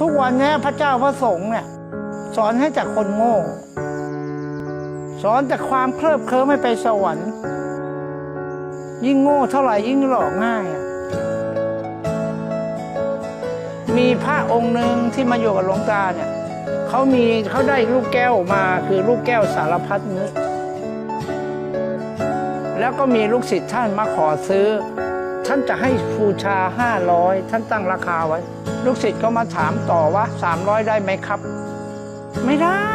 ทุกวันนี้พระเจ้าพระสงฆ์เนี่ยสอนให้จากคนโง่ สอนจากความเคลิบเคลิ้มไม่ไปสวรรค์ ยิ่งโง่เท่าไหร่ยิ่งหลอกง่ายอะมีพระองค์หนึ่งที่มาอยู่กับหลวงตาเนี่ยเขามีเขาได้ลูกแก้วมาคือลูกแก้วสารพัดนึกแล้วก็มีลูกศิษย์ท่านมาขอซื้อานจะให้บูชา 500 ท่านตั้งราคาไว้ ลูกศิษย์ก็มาถามต่อว่า 300 ได้ไหมครับ ไม่ได้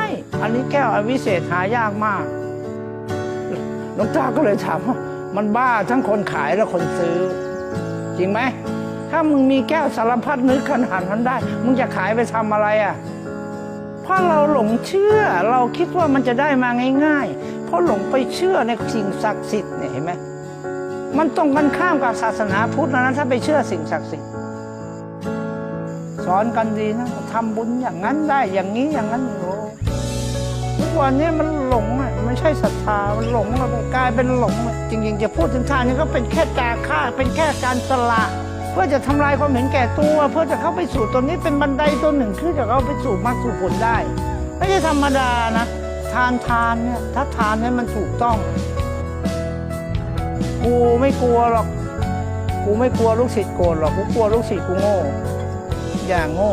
อันนี้แก้วอวิเศษหายากมากหลวงตาก็เลยถามว่ามันบ้าทั้งคนขายและคนซื้อ จริงไหม ถ้ามึงมีแก้วสารพัดนึกขนาดนั้นได้ มึงจะขายไปทำอะไรอะเพราะเราหลงเชื่อเราคิดว่ามันจะได้มาง่าย ๆ เพราะหลงไปเชื่อในสิ่งศักดิ์สิทธิ์เนี่ยเห็นไหม มันตรงกันข้ามกับศาสนาพุทธนะถ้าไปเชื่อสิ่งศักดิ์สิทธิ์สอนกันดีนะทำบุญอย่างนั้นได้อย่างนี้อย่างนั้นโอ้ทุกวันนี้มันหลงอะไม่ใช่ศรัทธามันหลงแล้วกลายเป็นหลงอะจริงๆจะพูดถึงทานนี้ก็เป็นแค่จาค่าเป็นแค่การสละเพื่อจะทำลายความเห็นแก่ตัว เพื่อจะเข้าไปสู่ตัวนี้เป็นบันไดตัวหนึ่งที่จะเข้าไปสู่มรรคสู่ผลได้ ไม่ใช่ธรรมดานะ ทานทานเนี่ยถ้าทานเนี่ยมันถูกต้อง กูไม่กลัวหรอก กูไม่กลัวลูกศิษย์โกรธหรอก กูกลัวลูกศิษย์กูโง่ อย่างโง่